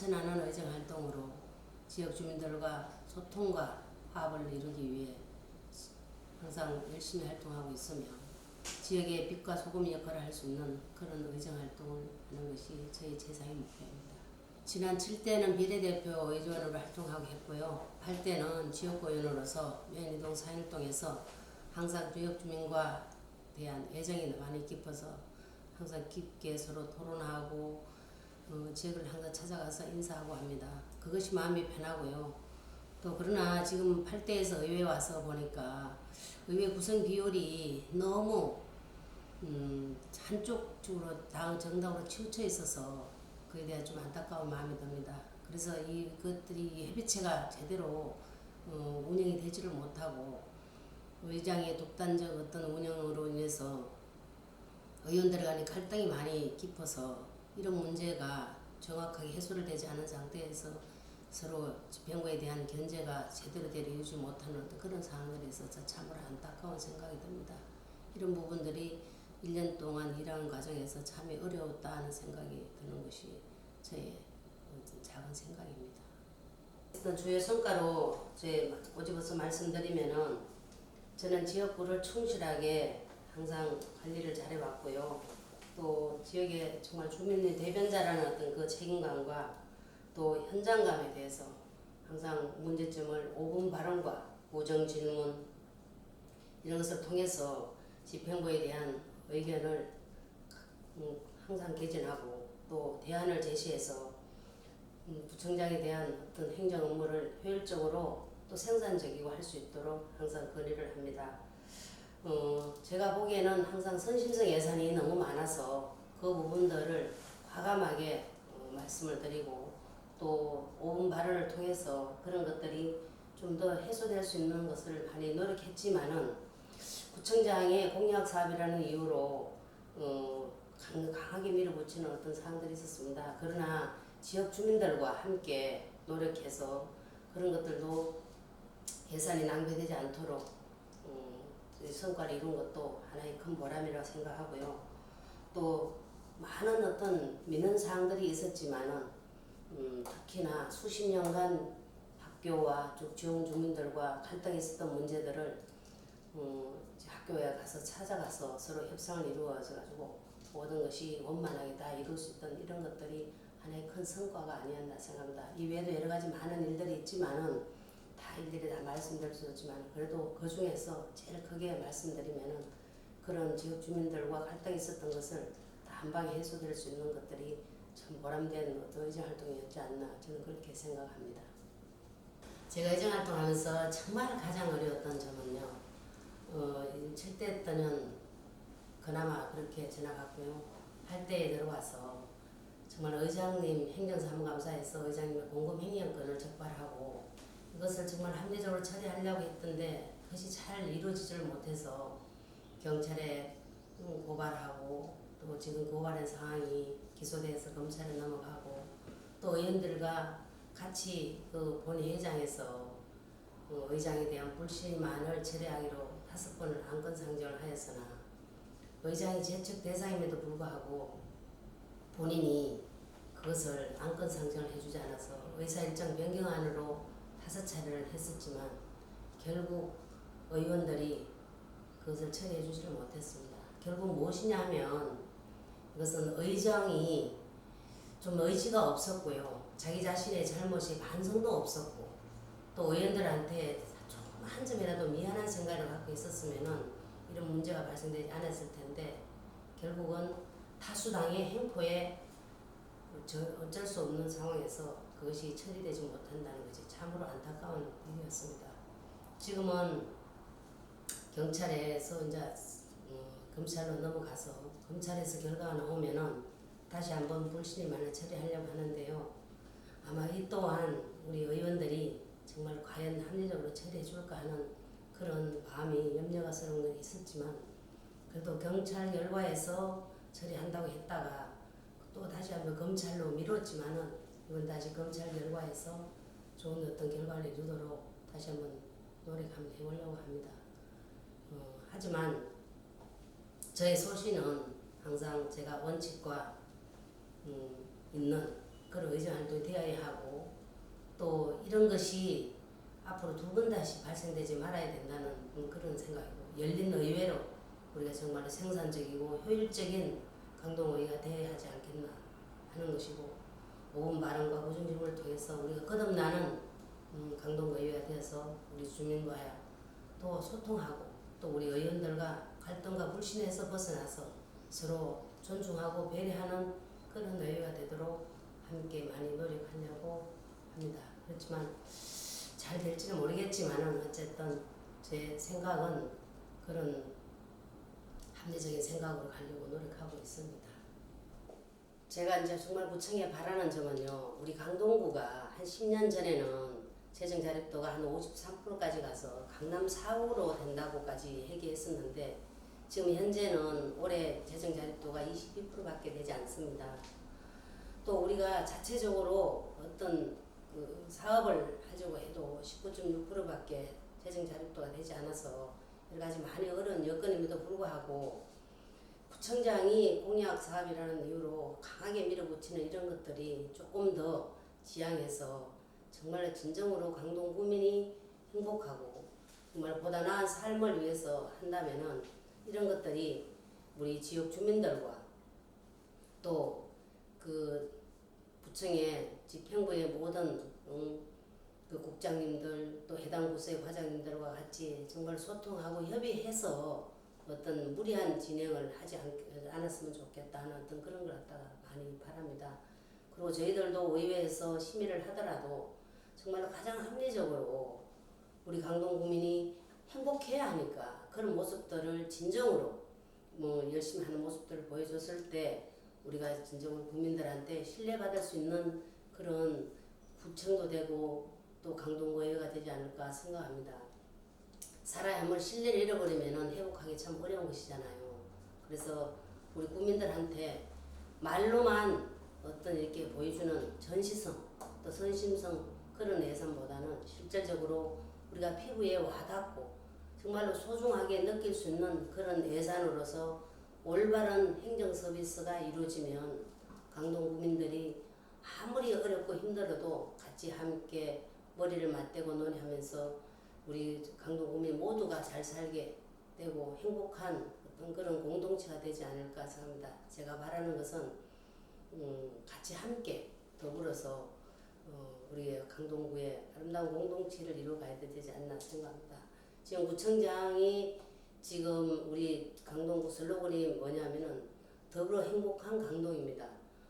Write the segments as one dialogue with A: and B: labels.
A: 실천하는 의정 활동으로 지역 주민들과 소통과 화합을 이루기 위해 항상 열심히 활동하고 있으며 지역의 빛과 소금 역할을 할 수 있는 그런 의정 활동을 하는 것이 저희 최상의 목표입니다. 지난 7대는 비례대표 의원으로 활동하고 했고요. 8대는 지역구의원으로서 면이동 사일동에서 항상 지역 주민과 대한 애정이 많이 깊어서 항상 깊게 서로 토론하고 어, 지역을 항상 찾아가서 인사하고 합니다. 그것이 마음이 편하고요. 또 그러나 지금 8대에서 의회 와서 보니까 의회 구성 비율이 너무 음, 한쪽 쪽으로 당 정당으로 치우쳐 있어서 그에 대한 좀 안타까운 마음이 듭니다. 그래서 이것들이 협의체가 제대로 어, 운영이 되지를 못하고 의장의 독단적 어떤 운영으로 인해서 의원들 간의 갈등이 많이 깊어서 이런 문제가 정확하게 해소를 되지 않은 상태에서 서로 집행부에 대한 견제가 제대로 되어주지 못하는 어떤 그런 상황에 있어서 참으로 안타까운 생각이 듭니다. 이런 부분들이 1년 동안 일하는 과정에서 참이 어려웠다는 생각이 드는 것이 저의 작은 생각입니다. 일단 주요 성과로 제 꼬집어서 말씀드리면은 저는 지역구를 충실하게 항상 관리를 잘해왔고요. 또 지역의 정말 주민의 대변자라는 어떤 그 책임감과 또 현장감에 대해서 항상 문제점을 5분 발언과 고정 질문 이런 것을 통해서 집행부에 대한 의견을 음, 항상 개진하고 또 대안을 제시해서 음, 구청장에 대한 어떤 행정 업무를 효율적으로 또 생산적이고 할 수 있도록 항상 건의를 합니다. 어, 제가 보기에는 항상 선심성 예산이 너무 많아서 그 부분들을 과감하게 어, 말씀을 드리고 또 5분 발언을 통해서 그런 것들이 좀 더 해소될 수 있는 것을 많이 노력했지만은 구청장의 공약 사업이라는 이유로 어, 강- 강하게 밀어붙이는 어떤 사항들이 있었습니다. 그러나 지역 주민들과 함께 노력해서 그런 것들도 예산이 낭비되지 않도록 성과를 이룬 것도 하나의 큰 보람이라고 생각하고요. 또 많은 어떤 민원 사항들이 있었지만은 음, 특히나 수십 년간 학교와 쭉 지역 주민들과 갈등이 있었던 문제들을 음, 학교에 가서 찾아가서 서로 협상을 이루어져 가지고 모든 것이 원만하게 다 이룰 수 있던 이런 것들이 하나의 큰 성과가 아니었나 생각합니다. 이외에도 여러 가지 많은 일들이 있지만은 다 일일이 다 말씀드릴 수 없지만 그래도 그 중에서 제일 크게 말씀드리면은 그런 지역 주민들과 갈등이 있었던 것을 다 한 방에 해소될 수 있는 것들이 참 보람된 어떤 의정 활동이었지 않나 저는 그렇게 생각합니다. 제가 의정 활동하면서 정말 가장 어려웠던 점은요. 어, 7대 때는 그나마 그렇게 지나갔고요. 8대에 들어와서 정말 의장님 행정사무감사에서 의장님의 공금행위권을 적발하고 이것을 정말 합리적으로 처리하려고 했던데 그것이 잘 이루어지지를 못해서 경찰에 음, 고발하고 또 지금 고발한 상황이 기소돼서 검찰에 넘어가고 또 의원들과 같이 그 본회의장에서 어, 의장에 대한 불신만을 철회하기로 다섯 번을 안건 상정을 하였으나 의장이 제척 대상임에도 불구하고 본인이 그것을 안건 상정을 해주지 않아서 의사 일정 변경안으로 다섯 차례를 했었지만 결국 의원들이 그것을 처리해 주지를 못했습니다. 결국 무엇이냐 하면 이것은 의정이 좀 의지가 없었고요. 자기 자신의 잘못이 반성도 없었고 또 의원들한테 조금 한 점이라도 미안한 생각을 갖고 있었으면은 이런 문제가 발생되지 않았을 텐데 결국은 타수당의 행포에 저 어쩔 수 없는 상황에서 그것이 처리되지 못한다는 것이 참으로 안타까운 일이었습니다. 지금은 경찰에서 이제 어, 검찰로 넘어가서 검찰에서 결과가 나오면은 다시 한번 불신이 많아 처리하려고 하는데요. 아마 이 또한 우리 의원들이 정말 과연 합리적으로 처리해 줄까 하는 그런 마음이 염려가 스러운 건 있었지만 그래도 경찰 결과에서 처리한다고 했다가 또 다시 한번 검찰로 미뤘지만은 이번 다시 검찰 결과에서 좋은 어떤 결과를 이루도록 다시 한번 노력 한번 해보려고 합니다. 어, 하지만 저의 소신은 항상 제가 원칙과 음, 있는 그런 의정 활동이 되어야 하고 또 이런 것이 앞으로 두 번 다시 발생되지 말아야 된다는 그런 생각이고 열린 의회로 우리가 정말 생산적이고 효율적인 강동의회가 되어야 하지 않겠나 하는 것이고 모은 발언과 질문을 통해서 우리가 거듭나는 음, 강동의회가 되어서 우리 주민과 또 소통하고 또 우리 의원들과 갈등과 불신에서 벗어나서 서로 존중하고 배려하는 그런 의회가 되도록 함께 많이 노력하려고 합니다. 그렇지만 잘 될지는 모르겠지만은 어쨌든 제 생각은 그런 합리적인 생각으로 가려고 노력하고 있습니다. 제가 이제 정말 구청에 바라는 점은요, 우리 강동구가 한 10년 전에는 재정 자립도가 한 53%까지 가서 강남 4호로 된다고까지 얘기했었는데 지금 현재는 올해 재정 자립도가 22%밖에 되지 않습니다. 또 우리가 자체적으로 어떤 그 사업을 하려고 해도 19.6%밖에 재정 자립도가 되지 않아서 여러 가지 많이 어려운 여건임에도 불구하고 구청장이 공약 사업이라는 이유로 강하게 밀어붙이는 이런 것들이 조금 더 지향해서 정말 진정으로 강동 구민이 행복하고 정말 보다 나은 삶을 위해서 한다면은 이런 것들이 우리 지역 주민들과 또 그 부청의 집행부의 모든 음, 그 국장님들 또 해당 부서의 과장님들과 같이 정말 소통하고 협의해서 어떤 무리한 진행을 하지 않, 않았으면 좋겠다 하는 어떤 그런 걸 갖다가 많이 바랍니다. 그리고 저희들도 의회에서 심의를 하더라도 정말로 가장 합리적으로 우리 강동 구민이 행복해야 하니까 그런 모습들을 진정으로 뭐 열심히 하는 모습들을 보여줬을 때 우리가 진정으로 국민들한테 신뢰받을 수 있는 그런 구청도 되고 또 강동구회가 되지 않을까 생각합니다. 사람이 한번 신뢰를 잃어버리면 회복하기 참 어려운 것이잖아요. 그래서 우리 국민들한테 말로만 어떤 이렇게 보여주는 전시성 또 선심성 그런 예산보다는 실질적으로 우리가 피부에 와닿고 정말로 소중하게 느낄 수 있는 그런 예산으로서 올바른 행정 서비스가 이루어지면 강동 구민들이 아무리 어렵고 힘들어도 같이 함께 머리를 맞대고 논의하면서 우리 강동 구민 모두가 잘 살게 되고 행복한 어떤 그런 공동체가 되지 않을까 생각합니다. 제가 바라는 것은 음, 같이 함께 더불어서 어, 우리 강동구의 아름다운 공동체를 이루어가야 되지 않나 생각합니다. 지금 구청장이 지금 우리 강동구 슬로건이 뭐냐면은 더불어 행복한 강동입니다.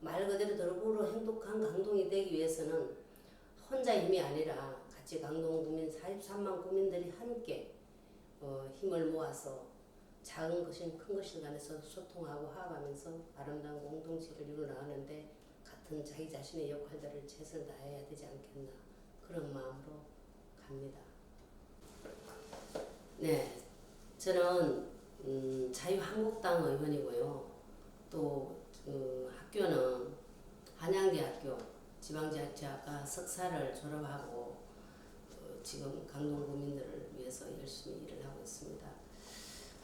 A: 말 그대로 더불어 행복한 강동이 되기 위해서는 혼자 힘이 아니라 같이 강동 구민 43만 구민들이 함께 어, 힘을 모아서 작은 것인 큰 것인 간에서 소통하고 화합하면서 아름다운 공동체를 이루어 나가는데 같은 자기 자신의 역할들을 최선을 다해야 되지 않겠나 그런 마음으로 갑니다. 네, 저는 음, 자유한국당 의원이고요. 또그 학교는 한양대학교 지방자치학과 석사를 졸업하고 어, 지금 강동 구민들을 위해서 열심히 일을 하고 있습니다.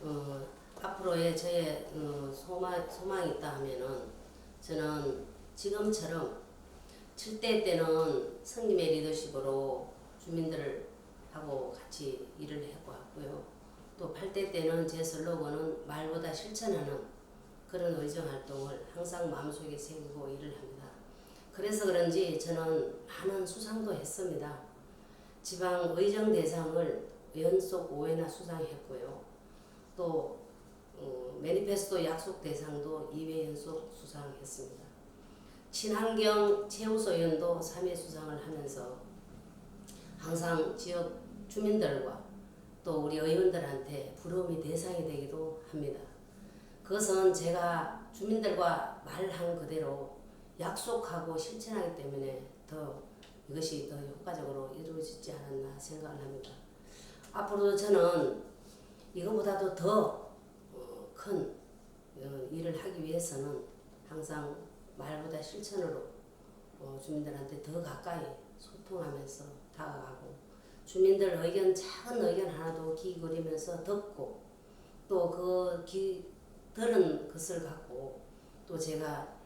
A: 어, 앞으로의 저의 어, 소망, 소망이 있다 하면은 저는 지금처럼 7대 때는 성님의 리더십으로 주민들을 하고 같이 일을 해왔고요. 또 8대 때는 제 슬로건은 말보다 실천하는 그런 의정 활동을 항상 마음속에 새기고 일을 합니다. 그래서 그런지 저는 많은 수상도 했습니다. 지방 의정 대상을 연속 5회나 수상했고요. 또 어, 매니페스토 약속 대상도 2회 연속 수상했습니다. 친환경 최우소연도 3회 수상을 하면서 항상 지역 주민들과 또 우리 의원들한테 부러움이 대상이 되기도 합니다. 그것은 제가 주민들과 말한 그대로 약속하고 실천하기 때문에 더 이것이 더 효과적으로 이루어지지 않았나 생각을 합니다. 앞으로도 저는 이거보다도 더큰 어, 일을 하기 위해서는 항상 말보다 실천으로 어, 주민들한테 더 가까이 소통하면서 다가가고 주민들 의견 작은 의견 하나도 귀 기울이면서 듣고 또 그 들은 것을 갖고 또 제가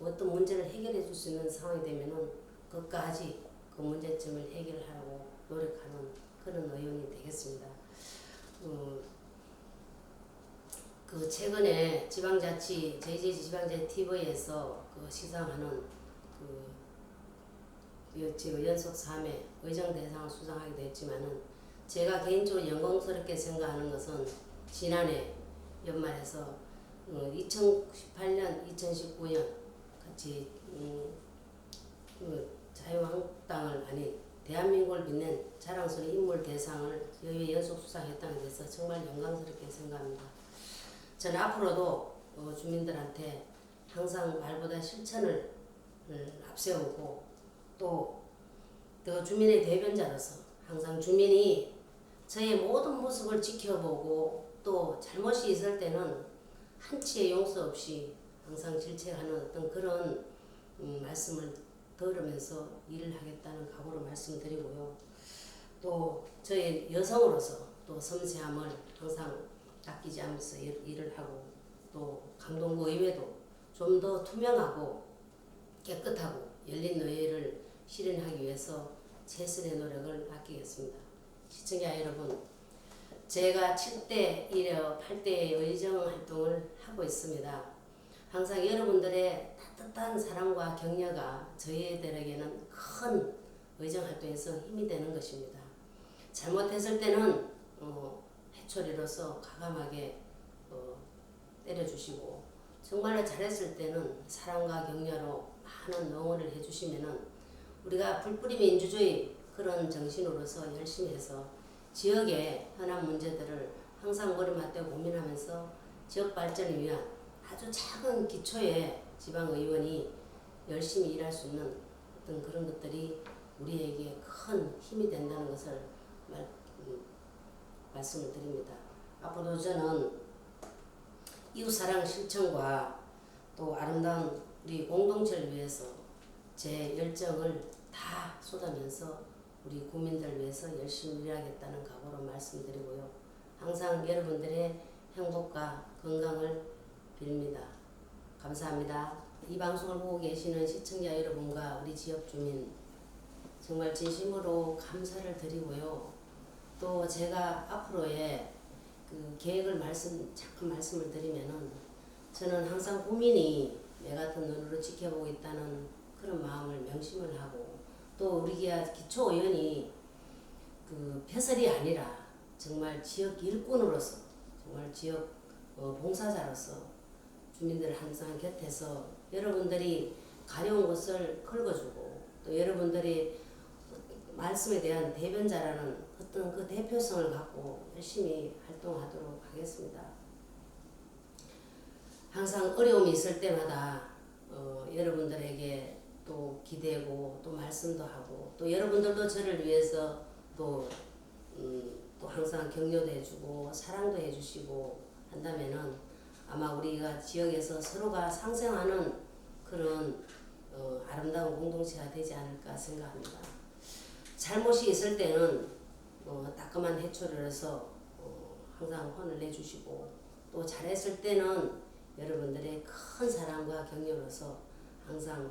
A: 어떤 문제를 해결해 줄 수 있는 상황이 되면은 끝까지 그 문제점을 해결하려고 노력하는 그런 의원이 되겠습니다. 어, 그 최근에 지방자치 JJ 지방자치 TV에서 그 시상하는 그 연속 3회 의정 대상을 수상하게 됐지만은 제가 개인적으로 영광스럽게 생각하는 것은 지난해 연말에서 어, 2018년, 2019년 같이 음, 그 자유한국당을 아니 대한민국을 빛낸 자랑스러운 인물 대상을 여회 연속 수상했다는 데서 정말 영광스럽게 생각합니다. 저는 앞으로도 어, 주민들한테 항상 말보다 실천을 을 앞세우고 또그 주민의 대변자로서 항상 주민이 저의 모든 모습을 지켜보고 또 잘못이 있을 때는 한치의 용서 없이 항상 질책하는 어떤 그런 음, 말씀을 들으면서 일을 하겠다는 각오로 말씀드리고요. 또 저희 여성으로서 또 섬세함을 항상 아끼지 않으면서 일- 일을 하고 또 강동구 의회도 좀 더 투명하고 깨끗하고 열린 의회를 실현하기 위해서 최선의 노력을 아끼겠습니다. 시청자 여러분, 제가 7대 1여 8대의 의정 활동을 하고 있습니다. 항상 여러분들의 따뜻한 사랑과 격려가 저희들에게는 큰 의정 활동에서 힘이 되는 것입니다. 잘못했을 때는 어, 해초리로서 과감하게 어, 때려주시고 정말로 잘했을 때는 사랑과 격려로 많은 응원을 해주시면은 우리가 불뿌리 민주주의 그런 정신으로서 열심히 해서 지역의 현안 문제들을 항상 머리 맞대고 고민하면서 지역 발전을 위한 아주 작은 기초의 지방 의원이 열심히 일할 수 있는 어떤 그런 것들이 우리에게 큰 힘이 된다는 것을 말, 음, 말씀을 드립니다. 앞으로 저는 이웃사랑 실천과 또 아름다운 우리 공동체를 위해서 제 열정을 다 쏟아면서 우리 국민들 위해서 열심히 일하겠다는 각오로 말씀드리고요. 항상 여러분들의 행복과 건강을 빕니다. 감사합니다. 이 방송을 보고 계시는 시청자 여러분과 우리 지역 주민 정말 진심으로 감사를 드리고요. 또 제가 앞으로의 그 계획을 말씀 잠깐 말씀을 드리면은 저는 항상 국민이 내 같은 눈으로 지켜보고 있다는 그런 마음을 명심을 하고 또 우리 기아 기초 의원이 그 폐설이 아니라 정말 지역 일꾼으로서 정말 지역 어, 봉사자로서 주민들 항상 곁에서 여러분들이 가려운 것을 긁어주고 또 여러분들이 말씀에 대한 대변자라는 어떤 그 대표성을 갖고 열심히 활동하도록 하겠습니다. 항상 어려움이 있을 때마다 어, 여러분들에게 또 기대고 또 말씀도 하고 또 여러분들도 저를 위해서 또, 음, 또 항상 격려도 해주고 사랑도 해주시고 한다면은 아마 우리가 지역에서 서로가 상생하는 그런 어, 아름다운 공동체가 되지 않을까 생각합니다. 잘못이 있을 때는 어, 따끔한 해초를 해서 어, 항상 혼을 내주시고 또 잘했을 때는 여러분들의 큰 사랑과 격려로서 항상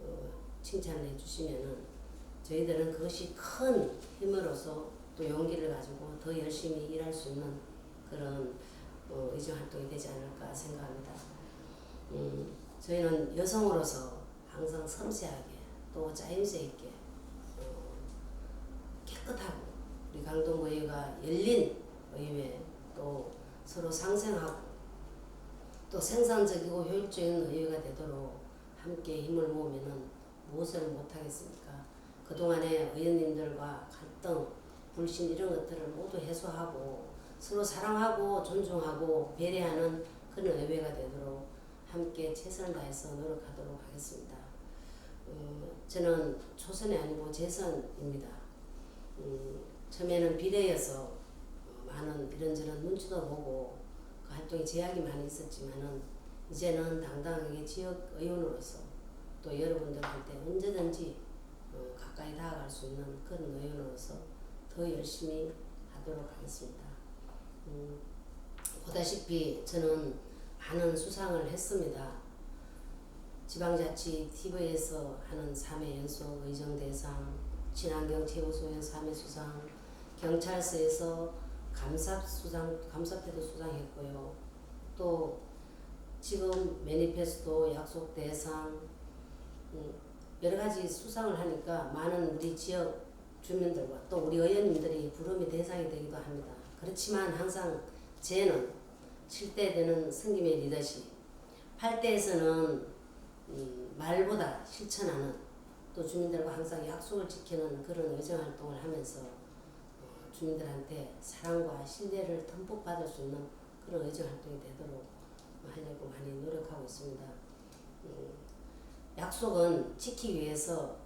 A: 어, 칭찬을 해주시면은 저희들은 그것이 큰 힘으로서 또 용기를 가지고 더 열심히 일할 수 있는 그런 어, 의정 활동이 되지 않을까 생각합니다. 음, 저희는 여성으로서 항상 섬세하게 또 짜임새 있게 어, 깨끗하고 우리 강동구 의회가 열린 의회 또 서로 상생하고 또 생산적이고 효율적인 의회가 되도록 함께 힘을 모으면은 무엇을 못하겠습니까? 그동안에 의원님들과 갈등, 불신 이런 것들을 모두 해소하고 서로 사랑하고 존중하고 배려하는 그런 의회가 되도록 함께 최선을 다해서 노력하도록 하겠습니다. 어, 저는 초선이 아니고 재선입니다. 음, 처음에는 비례여서 어, 많은 이런저런 눈치도 보고 그 활동에 제약이 많이 있었지만은 이제는 당당하게 지역 의원으로서 또 여러분들한테 언제든지 어, 가까이 다가갈 수 있는 그런 의원으로서 더 열심히 하도록 하겠습니다. 음, 보다시피 저는 많은 수상을 했습니다. 지방자치 TV에서 하는 3회 연속 의정대상, 친환경 최우수상 3회 수상, 경찰서에서 감사 수상, 감사패도 수상했고요. 또 지금 매니페스토 약속 대상 음, 여러 가지 수상을 하니까 많은 우리 지역 주민들과 또 우리 의원님들이 부름이 대상이 되기도 합니다. 그렇지만 항상 쟤는 7대 되는 승김의 리더십, 8대에서는 음, 말보다 실천하는 또 주민들과 항상 약속을 지키는 그런 의정 활동을 하면서 어, 주민들한테 사랑과 신뢰를 듬뿍 받을 수 있는 그런 의정 활동이 되도록 하려고 많이 노력하고 있습니다. 음, 약속은 지키기 위해서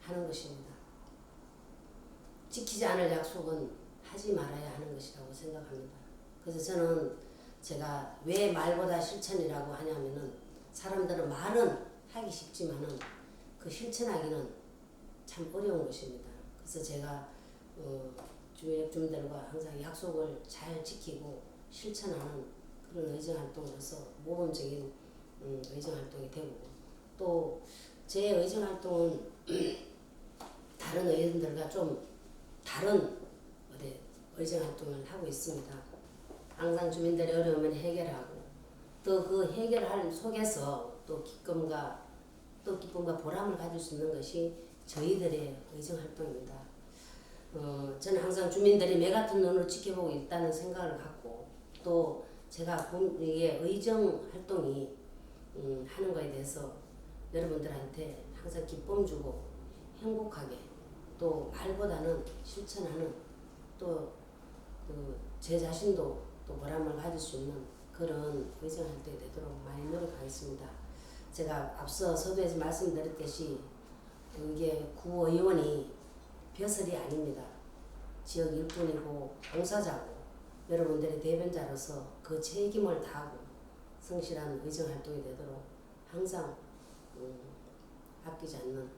A: 하는 것입니다. 지키지 않을 약속은 하지 말아야 하는 것이라고 생각합니다. 그래서 저는 제가 왜 말보다 실천이라고 하냐면은 사람들은 말은 하기 쉽지만은 그 실천하기는 참 어려운 것입니다. 그래서 제가 어, 주변 주민들과 항상 약속을 잘 지키고 실천하는 그런 의정 활동으로서 모범적인 음, 의정 활동이 되고 또 제 의정 활동은 다른 의원들과 좀 다른 의정 활동을 하고 있습니다. 항상 주민들의 어려움을 해결하고 또 그 해결할 속에서 또 기쁨과 또 기쁨과 보람을 가질 수 있는 것이 저희들의 의정 활동입니다. 어, 저는 항상 주민들이 매 같은 눈으로 지켜보고 있다는 생각을 갖고 또 제가 본 이게 의정 활동이 음, 하는 거에 대해서 여러분들한테 항상 기쁨 주고 행복하게 또 말보다는 실천하는 또 제 자신도 또 보람을 가질 수 있는 그런 의정 활동이 되도록 많이 노력하겠습니다. 제가 앞서 서두에서 말씀드렸듯이 이게 구의원이 벼슬이 아닙니다. 지역 일꾼이고 봉사자고 여러분들의 대변자로서 그 책임을 다하고 성실한 의정 활동이 되도록 항상 음, 아끼지 않는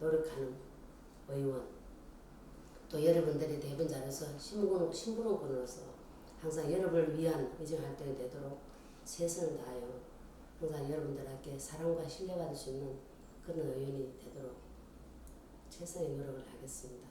A: 노력하는 의원 또 여러분들의 대변자로서 신분, 신분원으로서 항상 여러분을 위한 의정 활동이 되도록 최선을 다하여 항상 여러분들에게 사랑과 신뢰받을 수 있는 그런 의원이 되도록 최선의 노력을 하겠습니다.